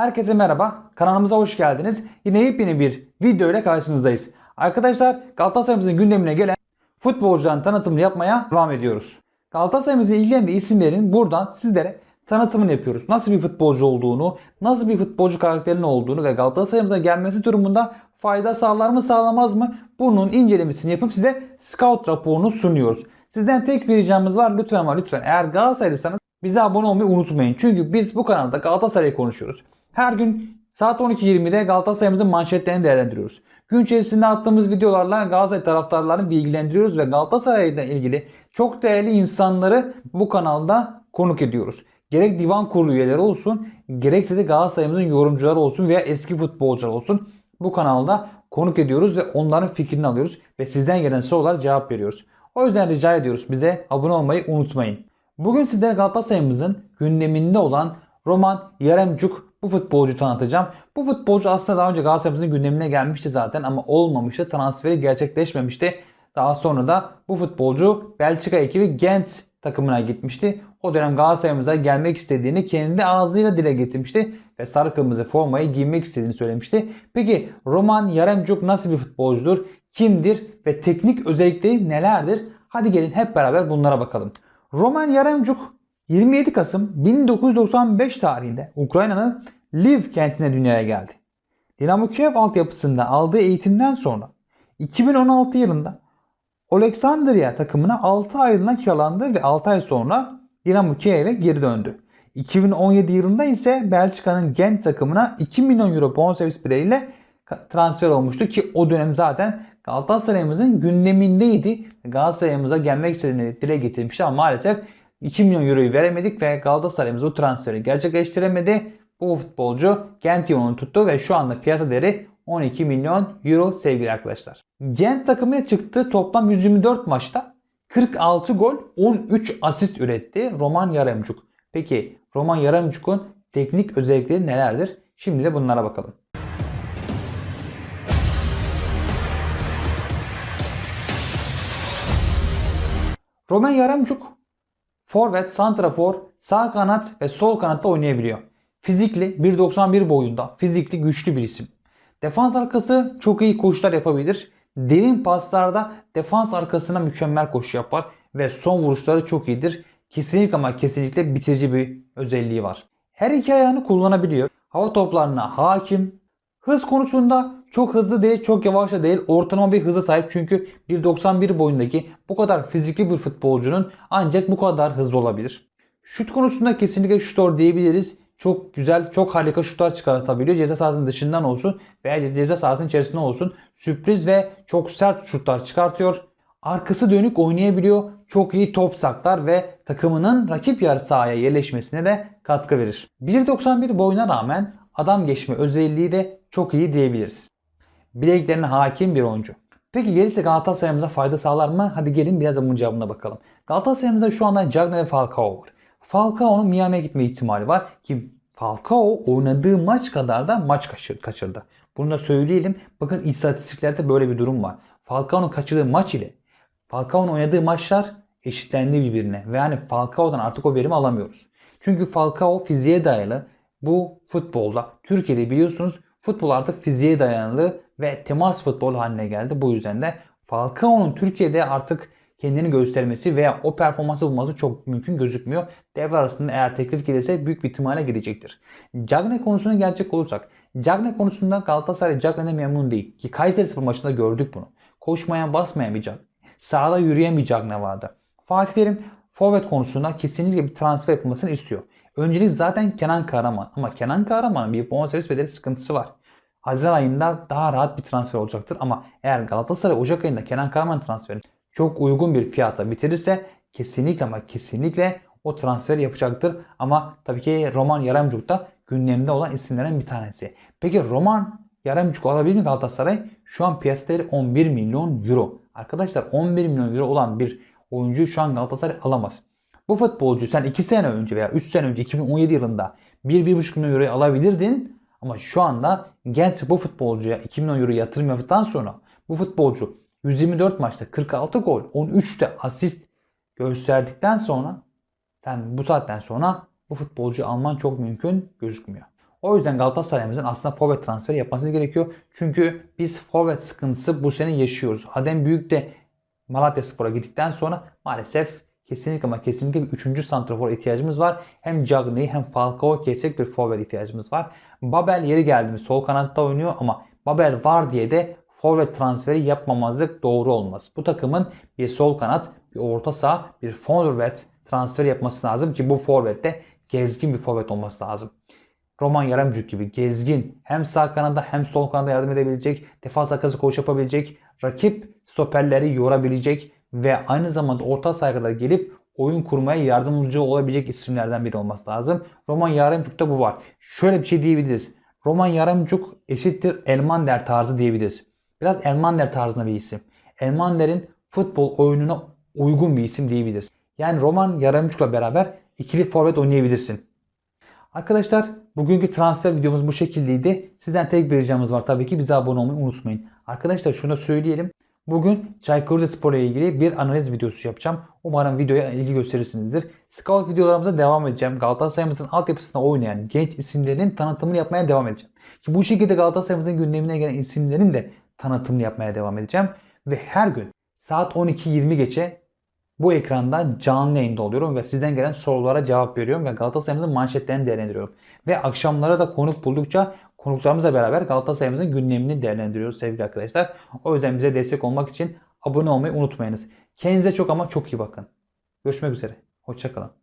Herkese merhaba. Kanalımıza hoş geldiniz. Yine yepyeni bir video ile karşınızdayız. Arkadaşlar Galatasaray'ımızın gündemine gelen futbolcuların tanıtımını yapmaya devam ediyoruz. Galatasaray'ımızın ilgilendiği isimlerin buradan sizlere tanıtımını yapıyoruz. Nasıl bir futbolcu olduğunu, nasıl bir futbolcu karakterinin olduğunu ve Galatasaray'ımıza gelmesi durumunda fayda sağlar mı sağlamaz mı bunun incelemesini yapıp size scout raporunu sunuyoruz. Sizden tek bir ricamız var lütfen ama lütfen eğer Galatasaraylıysanız bize abone olmayı unutmayın. Çünkü biz bu kanalda Galatasaray'ı konuşuyoruz. Her gün saat 12.20'de Galatasaray'ımızın manşetlerini değerlendiriyoruz. Gün içerisinde attığımız videolarla Galatasaray taraftarlarını bilgilendiriyoruz ve Galatasaray'la ilgili çok değerli insanları bu kanalda konuk ediyoruz. Gerek divan kurulu üyeleri olsun, gerekse de Galatasaray'ımızın yorumcuları olsun veya eski futbolcular olsun bu kanalda konuk ediyoruz ve onların fikrini alıyoruz ve sizden gelen sorulara cevap veriyoruz. O yüzden rica ediyoruz bize abone olmayı unutmayın. Bugün sizlere Galatasaray'ımızın gündeminde olan Roman Yaremcuk bu futbolcu tanıtacağım. Bu futbolcu aslında daha önce Galatasaray'ımızın gündemine gelmişti zaten ama olmamıştı. Transferi gerçekleşmemişti. Daha sonra da bu futbolcu Belçika ekibi Gent takımına gitmişti. O dönem Galatasaray'ımıza gelmek istediğini kendi ağzıyla dile getirmişti ve sarı kırmızı formayı giymek istediğini söylemişti. Peki Roman Yaremcuk nasıl bir futbolcudur? Kimdir ve teknik özellikleri nelerdir? Hadi gelin hep beraber bunlara bakalım. Roman Yaremcuk 27 Kasım 1995 tarihinde Ukrayna'nın Lviv kentine dünyaya geldi. Dinamo Kiev altyapısında aldığı eğitimden sonra 2016 yılında Oleksandria takımına 6 aylığına kiralandı ve 6 ay sonra Dinamo Kiev'e geri döndü. 2017 yılında ise Belçika'nın Gent takımına 2 milyon euro bonservis bedeliyle transfer olmuştu ki o dönem zaten Galatasaray'ımızın gündemindeydi. Galatasaray'ımıza gelmek istediğini dile getirmişti ama maalesef 2 milyon euroyu veremedik ve Galatasaray'ımız o transferi gerçekleştiremedi. Bu futbolcu Gent yolunu tuttu ve şu anda piyasa değeri 12 milyon euro sevgili arkadaşlar. Gent takımına çıktığı toplam 124 maçta 46 gol 13 asist üretti Roman Yaremcuk. Peki Roman Yaremcuk'un teknik özellikleri nelerdir? Şimdi de bunlara bakalım. Roman Yaremcuk forvet, santrafor, sağ kanat ve sol kanatta oynayabiliyor. Fizikli 1.91 boyunda, fizikli güçlü bir isim. Defans arkası çok iyi koşular yapabilir. Derin paslarda defans arkasına mükemmel koşu yapar ve son vuruşları çok iyidir. Kesinlikle ama kesinlikle bitirici bir özelliği var. Her iki ayağını kullanabiliyor. Hava toplarına hakim. Hız konusunda çok hızlı değil, çok yavaş da değil. Ortalama bir hıza sahip çünkü 1.91 boyundaki bu kadar fizikli bir futbolcunun ancak bu kadar hızlı olabilir. Şut konusunda kesinlikle şutör diyebiliriz. Çok güzel, çok harika şutlar çıkartabiliyor. Ceza sahasının dışından olsun veya ceza sahasının içerisinde olsun. Sürpriz ve çok sert şutlar çıkartıyor. Arkası dönük oynayabiliyor. Çok iyi top saklar ve takımının rakip yarı sahaya yerleşmesine de katkı verir. 1.91 boyuna rağmen adam geçme özelliği de çok iyi diyebiliriz. Bileklerine hakim bir oyuncu. Peki gelirse Galatasaray'ımıza fayda sağlar mı? Hadi gelin biraz da bunun cevabına bakalım. Galatasaray'ımızda şu anda Cagney ve Falcao var. Falcao'nun Miami'ye gitme ihtimali var ki Falcao oynadığı maç kadar da maç kaçırdı. Bunu da söyleyelim. Bakın istatistiklerde böyle bir durum var. Falcao'nun kaçırdığı maç ile Falcao'nun oynadığı maçlar eşitlendi birbirine. Ve yani Falcao'dan artık o verimi alamıyoruz. Çünkü Falcao fiziğe dayalı bu futbolda. Türkiye'de biliyorsunuz futbol artık fiziğe dayanılı ve temas futbol haline geldi. Bu yüzden de Falcao'nun Türkiye'de artık kendini göstermesi veya o performansı bulması çok mümkün gözükmüyor. Devre arasında eğer teklif gelirse büyük bir ihtimalle gelecektir. Cagne konusuna gelecek olursak. Cagne konusunda Galatasaray Cagne'den memnun değil. Ki Kayserispor maçında gördük bunu. Koşmayan basmayan bir Cagne. Sağda yürüyen bir Cagne vardı. Fatih Terim forvet konusunda kesinlikle bir transfer yapılmasını istiyor. Öncelik zaten Kenan Kahraman ama Kenan Kahraman'ın bir bonservis bedeli sıkıntısı var. Haziran ayında daha rahat bir transfer olacaktır ama eğer Galatasaray Ocak ayında Kenan Kahraman transferini çok uygun bir fiyata bitirirse kesinlikle ama kesinlikle o transferi yapacaktır. Ama tabii ki Roman Yaremcuk da gündemde olan isimlerin bir tanesi. Peki Roman Yaremcuk alabilir mi Galatasaray? Şu an piyasa değeri 11 milyon euro. Arkadaşlar 11 milyon euro olan bir oyuncuyu şu an Galatasaray alamaz. Bu futbolcu sen 2 sene önce veya 3 sene önce 2017 yılında 1-1,5 milyon euroyu alabilirdin. Ama şu anda Gent bu futbolcuya 2 milyon euro yatırım yaptıktan sonra bu futbolcu 124 maçta 46 gol 13 de asist gösterdikten sonra sen bu saatten sonra bu futbolcuyu alman çok mümkün gözükmüyor. O yüzden Galatasaray'ımızın aslında forvet transferi yapması gerekiyor. Çünkü biz forvet sıkıntısı bu sene yaşıyoruz. Adem Büyük de Malatya Spor'a gittikten sonra maalesef kesinlikle ama kesinlikle bir üçüncü santrafor ihtiyacımız var. Hem Cagney'i hem Falcao kesecek bir forvet ihtiyacımız var. Babel yeri geldi mi sol kanatta oynuyor ama Babel var diye de forvet transferi yapmamazlık doğru olmaz. Bu takımın bir sol kanat, bir orta saha, bir forvet transferi yapması lazım ki bu forvette gezgin bir forvet olması lazım. Roman Yaramcuk gibi gezgin hem sağ kanada hem sol kanada yardım edebilecek, defans arkası koş yapabilecek, rakip stoperleri yorabilecek ve aynı zamanda orta sahaya gelip oyun kurmaya yardımcı olabilecek isimlerden biri olması lazım. Roman Yaramcuk'ta bu var. Şöyle bir şey diyebiliriz. Roman Yaramcuk eşittir Elmander tarzı diyebiliriz. Biraz Elmander tarzında bir isim. Elmander'in futbol oyununa uygun bir isim diyebiliriz. Yani Roman Yaramcuk'la beraber ikili forvet oynayabilirsin. Arkadaşlar bugünkü transfer videomuz bu şekildeydi. Sizden tek bir ricamız var tabii ki bize abone olmayı unutmayın. Arkadaşlar şunu söyleyelim. Bugün Çaykur Rizespor ile ilgili bir analiz videosu yapacağım. Umarım videoya ilgi gösterirsinizdir. Scout videolarımıza devam edeceğim. Galatasaray'ımızın altyapısında oynayan genç isimlerin tanıtımını yapmaya devam edeceğim. Ki bu şekilde Galatasaray'ımızın gündemine gelen isimlerin de tanıtımını yapmaya devam edeceğim. Ve her gün saat 12.20 geçe bu ekranda canlı yayında oluyorum ve sizden gelen sorulara cevap veriyorum ve Galatasaray'ımızın manşetlerini değerlendiriyorum. Ve akşamlara da konuk buldukça konuklarımızla beraber Galatasaray'ımızın gündemini değerlendiriyoruz sevgili arkadaşlar. O yüzden bize destek olmak için abone olmayı unutmayınız. Kendinize çok ama çok iyi bakın. Görüşmek üzere. Hoşçakalın.